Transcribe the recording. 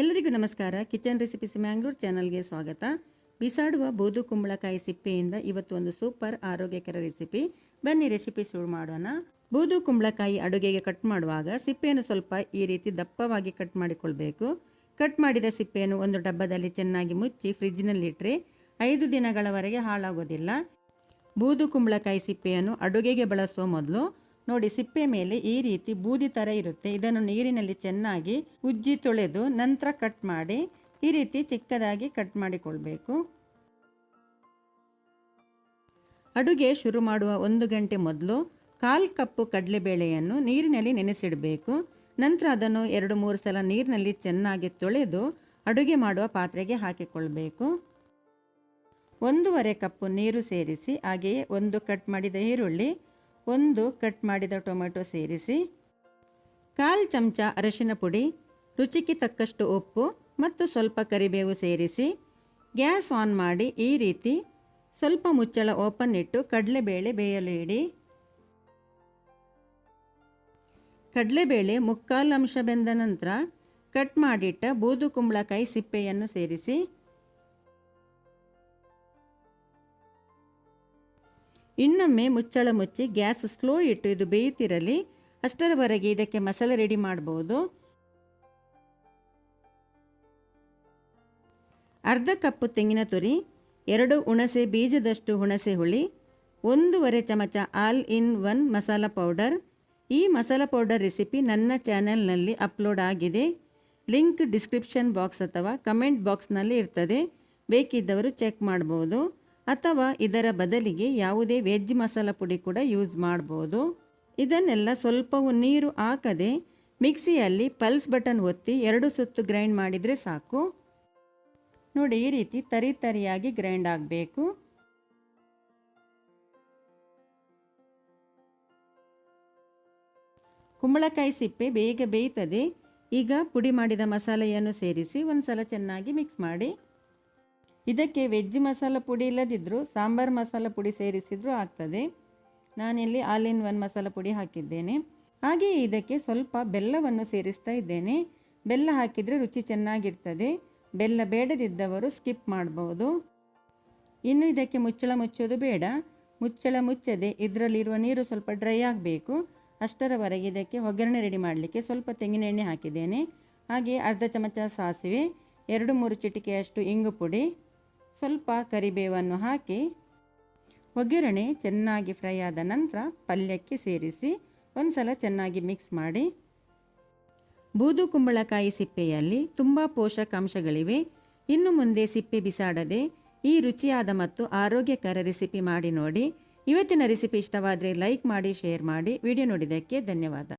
ಎಲ್ಲರಿಗೂ ನಮಸ್ಕಾರ. Kitchen recipes Mangalore ಚಾನಲ್ಗೆ ಸ್ವಾಗತ. ಬಿಸಾಡುವ ಬೂದು ಕುಂಬಳಕಾಯಿ ಸಿಪ್ಪೆಯಿಂದ ಇವತ್ತು ಒಂದು ಸೂಪರ್ ಆರೋಗ್ಯಕರ ರೆಸಿಪಿ. ಬನ್ನಿ ರೆಸಿಪಿ ಶುರು ಮಾಡೋಣ. ಬೂದು ಕುಂಬಳಕಾಯಿ ಅಡುಗೆಗೆ ಕಟ್ ಮಾಡುವಾಗ ಸಿಪ್ಪೆಯನ್ನು ಸ್ವಲ್ಪ ಈ ರೀತಿ ದಪ್ಪವಾಗಿ ಕಟ್ ಮಾಡಿಕೊಳ್ಬೇಕು. ಕಟ್ ಮಾಡಿದ ಸಿಪ್ಪೆಯನ್ನು ಒಂದು ಡಬ್ಬದಲ್ಲಿ ಚೆನ್ನಾಗಿ ಮುಚ್ಚಿ ಫ್ರಿಜ್ನಲ್ಲಿಟ್ಟರೆ ಐದು ದಿನಗಳವರೆಗೆ ಹಾಳಾಗೋದಿಲ್ಲ. ಬೂದು ಕುಂಬಳಕಾಯಿ ಸಿಪ್ಪೆಯನ್ನು ಅಡುಗೆಗೆ ಬಳಸುವ ಮೊದಲು ನೋಡಿ ಸಿಪ್ಪೆ ಮೇಲೆ ಈ ರೀತಿ ಬೂದಿ ಥರ ಇರುತ್ತೆ. ಇದನ್ನು ನೀರಿನಲ್ಲಿ ಚೆನ್ನಾಗಿ ಉಜ್ಜಿ ತೊಳೆದು ನಂತರ ಕಟ್ ಮಾಡಿ ಈ ರೀತಿ ಚಿಕ್ಕದಾಗಿ ಕಟ್ ಮಾಡಿಕೊಳ್ಬೇಕು. ಅಡುಗೆ ಶುರು ಮಾಡುವ ಒಂದು ಗಂಟೆ ಮೊದಲು ಕಾಲು ಕಪ್ಪು ಕಡಲೆಬೇಳೆಯನ್ನು ನೀರಿನಲ್ಲಿ ನೆನೆಸಿಡಬೇಕು. ನಂತರ ಅದನ್ನು ಎರಡು ಮೂರು ಸಲ ನೀರಿನಲ್ಲಿ ಚೆನ್ನಾಗಿ ತೊಳೆದು ಅಡುಗೆ ಮಾಡುವ ಪಾತ್ರೆಗೆ ಹಾಕಿಕೊಳ್ಬೇಕು. ಒಂದೂವರೆ ಕಪ್ಪು ನೀರು ಸೇರಿಸಿ ಹಾಗೆಯೇ ಒಂದು ಕಟ್ ಮಾಡಿದ ಈರುಳ್ಳಿ ಒಂದು ಕಟ್ ಮಾಡಿದ ಟೊಮೆಟೊ ಸೇರಿಸಿ, ಕಾಲು ಚಮಚ ಅರಶಿನ ಪುಡಿ, ರುಚಿಗೆ ತಕ್ಕಷ್ಟು ಉಪ್ಪು ಮತ್ತು ಸ್ವಲ್ಪ ಕರಿಬೇವು ಸೇರಿಸಿ, ಗ್ಯಾಸ್ ಆನ್ ಮಾಡಿ ಈ ರೀತಿ ಸ್ವಲ್ಪ ಮುಚ್ಚಳ ಓಪನ್ ಇಟ್ಟು ಕಡಲೆಬೇಳೆ ಬೇಯಲು ಇಡಿ ಕಡಲೆಬೇಳೆ ಮುಕ್ಕಾಲು ಅಂಶ ಬೆಂದ ನಂತರ ಕಟ್ ಮಾಡಿಟ್ಟ ಬೂದು ಕುಂಬಳಕಾಯಿ ಸಿಪ್ಪೆಯನ್ನು ಸೇರಿಸಿ ಇನ್ನೊಮ್ಮೆ ಮುಚ್ಚಳ ಮುಚ್ಚಿ ಗ್ಯಾಸ್ ಸ್ಲೋ ಇಟ್ಟು ಇದು ಬೇಯುತ್ತಿರಲಿ ಅಷ್ಟರವರೆಗೆ ಇದಕ್ಕೆ ಮಸಾಲೆ ರೆಡಿ ಮಾಡಬಹುದು ಅರ್ಧ ಕಪ್ಪು ತೆಂಗಿನ ತುರಿ, ಎರಡು ಹುಣಸೆ ಬೀಜದಷ್ಟು ಹುಣಸೆ ಹುಳಿ, ಒಂದೂವರೆ ಚಮಚ all in one masala powder. ಈ ಮಸಾಲ ಪೌಡರ್ ರೆಸಿಪಿ ನನ್ನ ಚಾನೆಲ್ನಲ್ಲಿ ಅಪ್ಲೋಡ್ ಆಗಿದೆ. ಲಿಂಕ್ ಡಿಸ್ಕ್ರಿಪ್ಷನ್ ಬಾಕ್ಸ್ ಅಥವಾ ಕಮೆಂಟ್ ಬಾಕ್ಸ್ನಲ್ಲಿ ಇರ್ತದೆ. ಬೇಕಿದ್ದವರು ಚೆಕ್ ಮಾಡ್ಬೋದು. ಅಥವಾ ಇದರ ಬದಲಿಗೆ ಯಾವುದೇ ವೆಜ್ ಮಸಾಲ ಪುಡಿ ಕೂಡ ಯೂಸ್ ಮಾಡ್ಬೋದು. ಇದನ್ನೆಲ್ಲ ಸ್ವಲ್ಪವೂ ನೀರು ಹಾಕದೆ ಮಿಕ್ಸಿಯಲ್ಲಿ ಪಲ್ಸ್ ಬಟನ್ ಒತ್ತಿ ಎರಡು ಸುತ್ತು ಗ್ರೈಂಡ್ ಮಾಡಿದರೆ ಸಾಕು. ನೋಡಿ, ಈ ರೀತಿ ತರಿ ತರಿಯಾಗಿ ಗ್ರೈಂಡ್ ಆಗಬೇಕು. ಕುಂಬಳಕಾಯಿ ಸಿಪ್ಪೆ ಬೇಗ ಬೇಯ್ತದೆ. ಈಗ ಪುಡಿ ಮಾಡಿದ ಮಸಾಲೆಯನ್ನು ಸೇರಿಸಿ ಒಂದು ಸಲ ಚೆನ್ನಾಗಿ ಮಿಕ್ಸ್ ಮಾಡಿ. ಇದಕ್ಕೆ ವೆಜ್ ಮಸಾಲ ಪುಡಿ ಇಲ್ಲದಿದ್ದರೂ ಸಾಂಬಾರು ಮಸಾಲ ಪುಡಿ ಸೇರಿಸಿದರೂ ಆಗ್ತದೆ. ನಾನಿಲ್ಲಿ ಆಲ್ ಇನ್ ಒನ್ ಮಸಾಲ ಪುಡಿ ಹಾಕಿದ್ದೇನೆ. ಹಾಗೆಯೇ ಇದಕ್ಕೆ ಸ್ವಲ್ಪ ಬೆಲ್ಲವನ್ನು ಸೇರಿಸ್ತಾ ಇದ್ದೇನೆ. ಬೆಲ್ಲ ಹಾಕಿದರೆ ರುಚಿ ಚೆನ್ನಾಗಿರ್ತದೆ. ಬೆಲ್ಲ ಬೇಡದಿದ್ದವರು ಸ್ಕಿಪ್ ಮಾಡ್ಬೋದು. ಇನ್ನು ಇದಕ್ಕೆ ಮುಚ್ಚಳ ಮುಚ್ಚೋದು ಬೇಡ. ಮುಚ್ಚಳ ಮುಚ್ಚದೆ, ಇದರಲ್ಲಿರುವ ನೀರು ಸ್ವಲ್ಪ ಡ್ರೈ ಆಗಬೇಕು. ಅಷ್ಟರವರೆಗೆ ಇದಕ್ಕೆ ಒಗ್ಗರಣೆ ರೆಡಿ ಮಾಡಲಿಕ್ಕೆ ಸ್ವಲ್ಪ ತೆಂಗಿನ ಎಣ್ಣೆ ಹಾಕಿದ್ದೇನೆ. ಹಾಗೆ ಅರ್ಧ ಚಮಚ ಸಾಸಿವೆ, ಎರಡು ಮೂರು ಚಿಟಿಕೆಯಷ್ಟು ಇಂಗು ಪುಡಿ. ಸ್ವಲ್ಪ ಕರಿಬೇವನ್ನು ಹಾಕಿ ಒಗ್ಗರಣೆ ಚೆನ್ನಾಗಿ ಫ್ರೈ ಆದ ನಂತರ ಪಲ್ಯಕ್ಕೆ ಸೇರಿಸಿ ಒಂದು ಸಲ ಚೆನ್ನಾಗಿ ಮಿಕ್ಸ್ ಮಾಡಿ. ಬೂದು ಕುಂಬಳಕಾಯಿ ಸಿಪ್ಪೆಯಲ್ಲಿ ತುಂಬ ಪೋಷಕಾಂಶಗಳಿವೆ. ಇನ್ನು ಮುಂದೆ ಸಿಪ್ಪೆ ಬಿಸಾಡದೆ ಈ ರುಚಿಯಾದ ಮತ್ತು ಆರೋಗ್ಯಕರ ರೆಸಿಪಿ ಮಾಡಿ ನೋಡಿ. ಇವತ್ತಿನ ರೆಸಿಪಿ ಇಷ್ಟವಾದರೆ ಲೈಕ್ ಮಾಡಿ, ಶೇರ್ ಮಾಡಿ. ವಿಡಿಯೋ ನೋಡಿದ್ದಕ್ಕೆ ಧನ್ಯವಾದ.